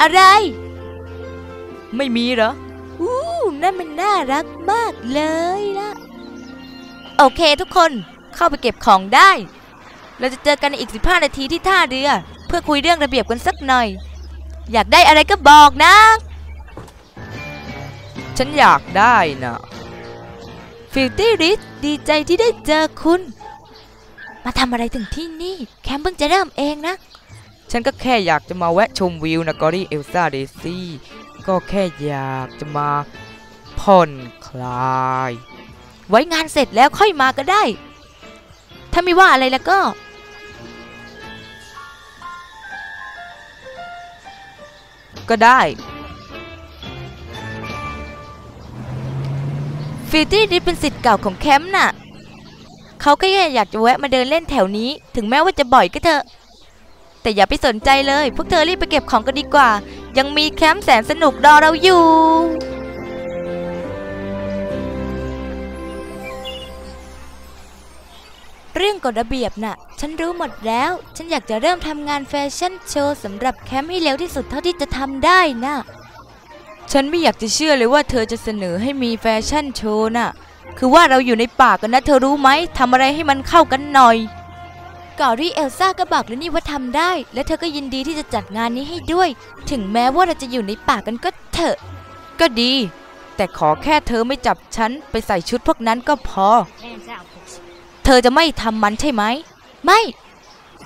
อะไร ไม่มีเหรอ อู้นั่นมันน่ารักมากเลยนะโอเคทุกคนเข้าไปเก็บของได้ เราจะเจอกันในอีก 15 นาทีที่ท่าเรือ เพื่อคุยเรื่องระเบียบกันสักหน่อย อยากได้อะไรก็บอกนะ ฉันอยากได้นะฟิลตี้ริสดีใจที่ได้เจอคุณ มาทำอะไรถึงที่นี่ แคมป์เพิ่งจะเริ่มเองนะ ฉันก็แค่อยากจะมาแวะชมวิวนะกอรี่เอลซ่าเดซี่ก็แค่อยากจะมาผ่อนคลาย ไว้งานเสร็จแล้วค่อยมาก็ได้ ถ้าไม่ว่าอะไรแล้วก็ ก็ได้ฟิลตี้ริสเป็นสิทธิ์เก่าของแคมป์น่ะ เขาก็แค่อยากจะแวะมาเดินเล่นแถวนี้ ถึงแม้ว่าจะบ่อยก็เถอะ แต่อย่าไปสนใจเลย พวกเธอรีบไปเก็บของกันดีกว่า ยังมีแคมป์แสนสนุกรอเราอยู่เรื่องกฎระเบียบน่ะ ฉันรู้หมดแล้ว ฉันอยากจะเริ่มทำงานแฟชั่นโชว์สำหรับแคมป์ให้เร็วที่สุดเท่าที่จะทำได้น่ะ ฉันไม่อยากจะเชื่อเลยว่าเธอจะเสนอให้มีแฟชั่นโชว์น่ะ คือว่าเราอยู่ในป่ากันนะ เธอรู้ไหมทำอะไรให้มันเข้ากันหน่อย กอรี่เอลซ่าก็บอกแล้วนี่ว่าทำได้ และเธอก็ยินดีที่จะจัดงานนี้ให้ด้วย ถึงแม้ว่าเราจะอยู่ในป่ากันก็เถอะ ก็ดี แต่ขอแค่เธอไม่จับฉันไปใส่ชุดพวกนั้นก็พอ เธอจะไม่ทำมันใช่ไหม ไม่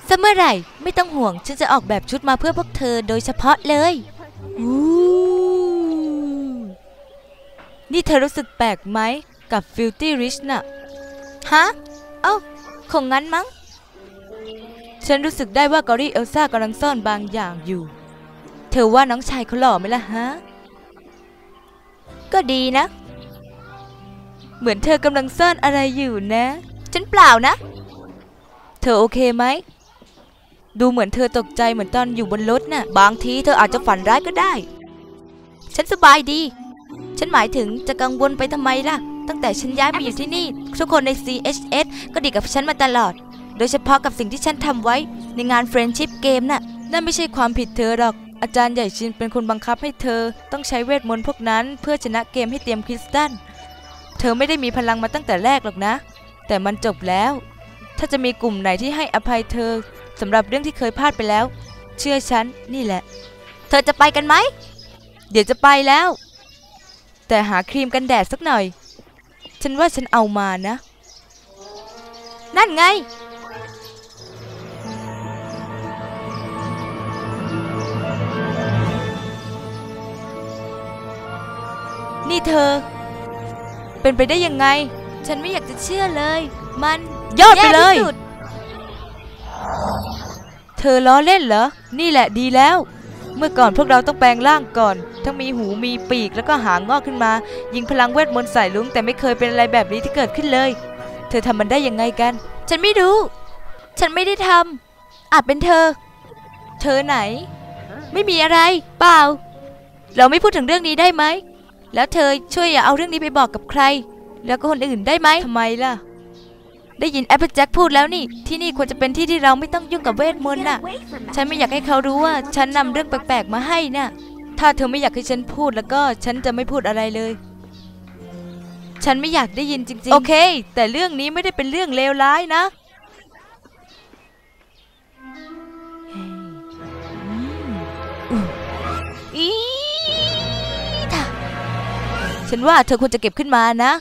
ซะเมื่อไหร่ไม่ต้องห่วงฉันจะออกแบบชุดมาเพื่อพวกเธอโดยเฉพาะเลยอู้นี่เธอรู้สึกแปลกไหมกับ Filthy Rich น่ะ ฮะ เอ้า คงงั้นมั้ง ฉันรู้สึกได้ว่ากอรี่เอลซ่ากำลังซ่อนบางอย่างอยู่ เธอว่าน้องชายเขาหล่อไหมล่ะฮะ ก็ดีนะ เหมือนเธอกำลังซ่อนอะไรอยู่นะ ฉันเปล่านะ เธอโอเคไหม ดูเหมือนเธอตกใจเหมือนตอนอยู่บนรถน่ะ บางทีเธออาจจะฝันร้ายก็ได้ ฉันสบายดี ฉันหมายถึงจะกังวลไปทำไมล่ะ ตั้งแต่ฉันย้ายมาอยู่ที่นี่ ทุกคนใน CHS ก็ดีกับฉันมาตลอด โดยเฉพาะกับสิ่งที่ฉันทำไว้ในงาน Friendship Game น่ะ นั่นไม่ใช่ความผิดเธอหรอก อาจารย์ใหญ่ชินเป็นคนบังคับให้เธอ ต้องใช้เวทมนต์พวกนั้น เพื่อชนะเกมให้เตรียมคริสตัลเธอไม่ได้มีพลังมาตั้งแต่แรกหรอกนะ แต่มันจบแล้ว ถ้าจะมีกลุ่มไหนที่ให้อภัยเธอสำหรับเรื่องที่เคยพลาดไปแล้ว เชื่อฉันนี่แหละ เธอจะไปกันไหม เดี๋ยวจะไปแล้ว แต่หาครีมกันแดดสักหน่อย ฉันว่าฉันเอามานะ นั่นไง นี่เธอ เป็นไปได้ยังไง ฉันไม่อยากจะเชื่อเลย มันยอดไปเลยแที่สุดเธอล้อเล่นเหรอ นี่แหละดีแล้ว เมื่อก่อนพวกเราต้องแปลงร่างก่อน ทั้งมีหูมีปีกแล้วก็หางงอกขึ้นมา ยิงพลังเวทมนต์ใส่ลุงแต่ไม่เคยเป็นอะไรแบบนี้ที่เกิดขึ้นเลย เธอทำมันได้ยังไงกัน ฉันไม่รู้ ฉันไม่ได้ทำอาจเป็นเธอ เธอไหน ไม่มีอะไร เปล่า เราไม่พูดถึงเรื่องนี้ได้ไหม แล้วเธอช่วยอย่าเอาเรื่องนี้ไปบอกกับใคร แล้วก็คนอื่นได้ไหมทำไมล่ะ ได้ยินแอปเปิลแจ็คพูดแล้วนี่ ที่นี่ควรจะเป็นที่ที่เราไม่ต้องยุ่งกับเวทมนต์น่ะ ฉันไม่อยากให้เขารู้ว่า ฉันนำเรื่องแปลกๆมาให้น่ะ ถ้าเธอไม่อยากให้ฉันพูดแล้วก็ฉันจะไม่พูดอะไรเลย ฉันไม่อยากได้ยินจริงๆ โอเค แต่เรื่องนี้ไม่ได้เป็นเรื่องเลวร้ายนะ ฉันว่าเธอควรจะเก็บขึ้นมานะ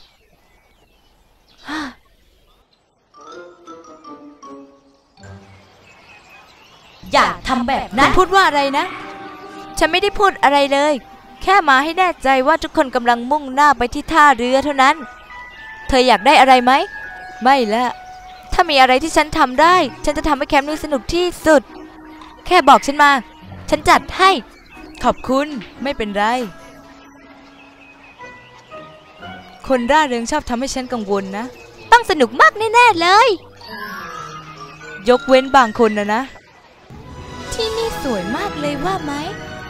อย่าทำแบบนั้น พูดว่าอะไรนะ ฉันไม่ได้พูดอะไรเลย แค่มาให้แน่ใจว่าทุกคนกำลังมุ่งหน้าไปที่ท่าเรือเท่านั้น เธออยากได้อะไรไหม ไม่ละถ้ามีอะไรที่ฉันทำได้ ฉันจะทำให้แคมป์นี้สนุกที่สุด แค่บอกฉันมา ฉันจัดให้ ขอบคุณ ไม่เป็นไร คนร่าเริงชอบทำให้ฉันกังวลนะ ต้องสนุกมากแน่ๆเลย ยกเว้นบางคนนะนะ ที่นี่สวยมากเลยว่าไหม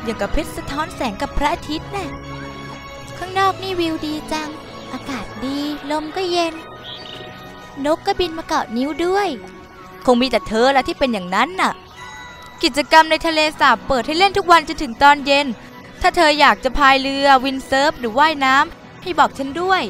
อย่างกับเพชรสะท้อนแสงกับพระอาทิตย์นะ่ะ ข้างนอกนี่วิวดีจัง อากาศดี ลมก็เย็น นกก็บินมาเกาะนิ้วด้วย คงมีแต่เธอละที่เป็นอย่างนั้นน่ะ กิจกรรมในทะเลสาบเปิดให้เล่นทุกวันจนถึงตอนเย็นถ้าเธออยากจะพายเรือวินเซิร์ฟหรือว่ายน้ำ ให้บอกฉันด้วย